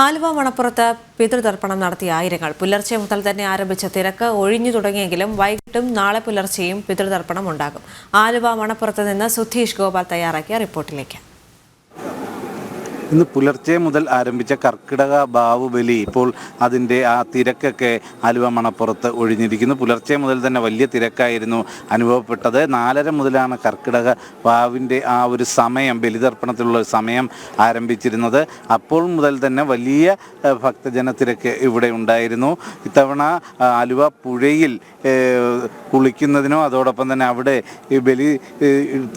ആലുവ മണപ്പുറത്ത് പിതൃതർപ്പണം നടത്തിയ ആയിരങ്ങൾ. പുലർച്ചെ മുതൽ തന്നെ ആരംഭിച്ച തിരക്ക് ഒഴിഞ്ഞു തുടങ്ങിയെങ്കിലും വൈകിട്ടും നാളെ പുലർച്ചെയും പിതൃതർപ്പണം ഉണ്ടാകും. ആലുവ മണപ്പുറത്ത് നിന്ന് സുധീഷ് ഗോപാൽ തയ്യാറാക്കിയ റിപ്പോർട്ടിലേക്ക്. ഇന്ന് പുലർച്ചെ മുതൽ ആരംഭിച്ച കർക്കിടക ബാവുബലി ഇപ്പോൾ അതിന്റെ ആ തിരക്കൊക്കെ ആലുവ മണപ്പുറത്ത് ഒഴിഞ്ഞിരിക്കുന്നു. പുലർച്ചെ മുതൽ തന്നെ വലിയ തിരക്കായിരുന്നു അനുഭവപ്പെട്ടത്. നാലര മുതലാണ് കർക്കിടക ബാവിന്റെ ആ ഒരു സമയം ബലിതർപ്പണത്തിലുള്ള ഒരു സമയം ആരംഭിച്ചിരുന്നത്. അപ്പോൾ മുതൽ തന്നെ വലിയ ഭക്തജന തിരക്ക് ഇവിടെ ഉണ്ടായിരുന്നു. ഇത്തവണ ആലുവ പുഴയിൽ കുളിക്കുന്നതിനോ അതോടൊപ്പം തന്നെ അവിടെ ബലി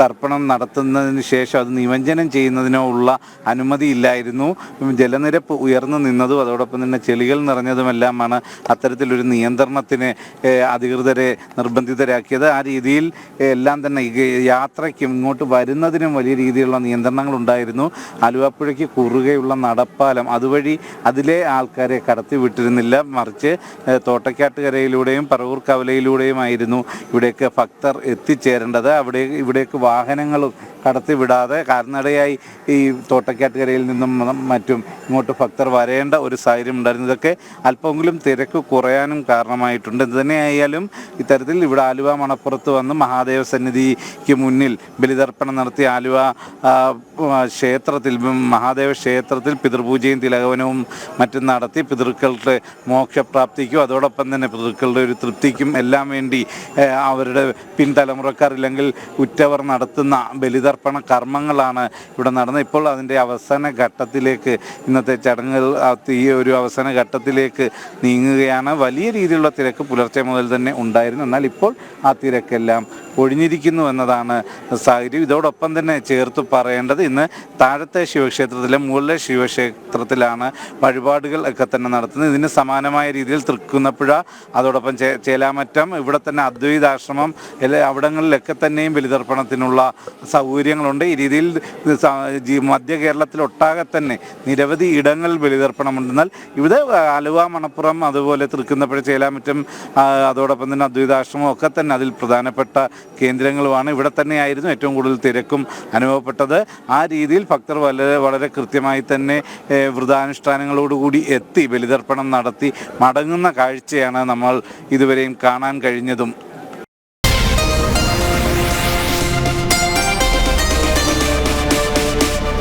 തർപ്പണം നടത്തുന്നതിന് ശേഷം അത് നിമഞ്ജനം ചെയ്യുന്നതിനോ ഉള്ള അനുമതിയില്ലായിരുന്നു ജലനിരപ്പ് ഉയർന്നു നിന്നതും അതോടൊപ്പം തന്നെ ചെളികൾ നിറഞ്ഞതുമെല്ലാമാണ് അത്തരത്തിലൊരു നിയന്ത്രണത്തിന് അധികൃതരെ നിർബന്ധിതരാക്കിയത്. ആ രീതിയിൽ എല്ലാം തന്നെ യാത്രയ്ക്കും ഇങ്ങോട്ട് വരുന്നതിനും വലിയ രീതിയിലുള്ള നിയന്ത്രണങ്ങൾ ഉണ്ടായിരുന്നു ആലുവാപ്പുഴയ്ക്ക് കുറുകെയുള്ള നടപ്പാലം അതുവഴി അതിലെ ആൾക്കാരെ കടത്തിവിട്ടിരുന്നില്ല. മറിച്ച് തോട്ടക്കാട്ടുകരയിലൂടെയും പറവൂർ കവലയിലൂടെയുമായിരുന്നു ഇവിടേക്ക് ഭക്തർ എത്തിച്ചേരേണ്ടത്. അവിടെ ഇവിടേക്ക് വാഹനങ്ങളും കടത്തിവിടാതെ കാൽനടയായി ഈ തോട്ടക്കാട്ടുകരയിൽ നിന്നും മറ്റും ഇങ്ങോട്ട് ഭക്തർ വരേണ്ട ഒരു സാഹചര്യം ഉണ്ടായിരുന്നു. ഇതൊക്കെ അല്പമെങ്കിലും തിരക്ക് കുറയാനും കാരണമായിട്ടുണ്ട്. എന്ത് തന്നെയായാലും ഇത്തരത്തിൽ ഇവിടെ ആലുവ മണപ്പുറത്ത് വന്ന് മഹാദേവ സന്നിധിക്ക് മുന്നിൽ ബലിതർപ്പണം നടത്തി ആലുവ ക്ഷേത്രത്തിൽ മഹാദേവ ക്ഷേത്രത്തിൽ പിതൃപൂജയും തിലകവനവും മറ്റും നടത്തി പിതൃക്കളുടെ മോക്ഷപ്രാപ്തിക്കും അതോടൊപ്പം തന്നെ പിതൃക്കളുടെ ഒരു തൃപ്തിക്കും എല്ലാം വേണ്ടി അവരുടെ പിൻതലമുറക്കാർ ഇല്ലെങ്കിൽ ഉറ്റവർ നടത്തുന്ന ബലിതർപ്പണ കർമ്മങ്ങളാണ് ഇവിടെ നടന്നത്. ഇപ്പോൾ അതിന്റെ അവസാന ഘട്ടത്തിലേക്ക് ഇന്നത്തെ ചടങ്ങുകൾ ഈ ഒരു അവസാന ഘട്ടത്തിലേക്ക് നീങ്ങുകയാണ്. വലിയ രീതിയിലുള്ള തിരക്ക് പുലർച്ചെ മുതൽ തന്നെ ഉണ്ടായിരുന്നു. എന്നാൽ ഇപ്പോൾ ആ തിരക്കെല്ലാം ഒഴിഞ്ഞിരിക്കുന്നു എന്നതാണ് സാഹചര്യം. ഇതോടൊപ്പം തന്നെ ചേർത്ത് പറയേണ്ടത് ഇന്ന് താഴത്തെ ശിവക്ഷേത്രത്തിലെ മുകളിലെ ശിവക്ഷേത്രത്തിലാണ് വഴിപാടുകൾ ഒക്കെ തന്നെ നടത്തുന്നത്. ഇതിന് സമാനമായ രീതിയിൽ തൃക്കുന്നപ്പുഴ അതോടൊപ്പം ചേലാമറ്റം ഇവിടെ തന്നെ അദ്വൈതാശ്രമം അവിടങ്ങളിലൊക്കെ തന്നെയും ബലിതർപ്പണത്തിനുള്ള സൗകര്യങ്ങളുണ്ട്. ഈ രീതിയിൽ മധ്യ കേരളത്തിലൊട്ടാകെ തന്നെ നിരവധി ഇടങ്ങളിൽ ബലിതർപ്പണമുണ്ടെന്നാൽ ഇവിടെ ആലുവ മണപ്പുറം അതുപോലെ തൃക്കുന്നപ്പുഴ ചേലാമറ്റം അതോടൊപ്പം തന്നെ അദ്വൈതാശ്രമം ഒക്കെ തന്നെ അതിൽ പ്രധാനപ്പെട്ട കേന്ദ്രങ്ങളുമാണ്. ഇവിടെ തന്നെയായിരുന്നു ഏറ്റവും കൂടുതൽ തിരക്കും അനുഭവപ്പെട്ടത്. ആ രീതിയിൽ ഭക്തർ വളരെ വളരെ കൃത്യമായി തന്നെ വ്രതാനുഷ്ഠാനങ്ങളോടുകൂടി എത്തി ബലിതർപ്പണം നടത്തി മടങ്ങുന്ന കാഴ്ചയാണ് നമ്മൾ ഇതുവരെയും കാണാൻ കഴിഞ്ഞതും.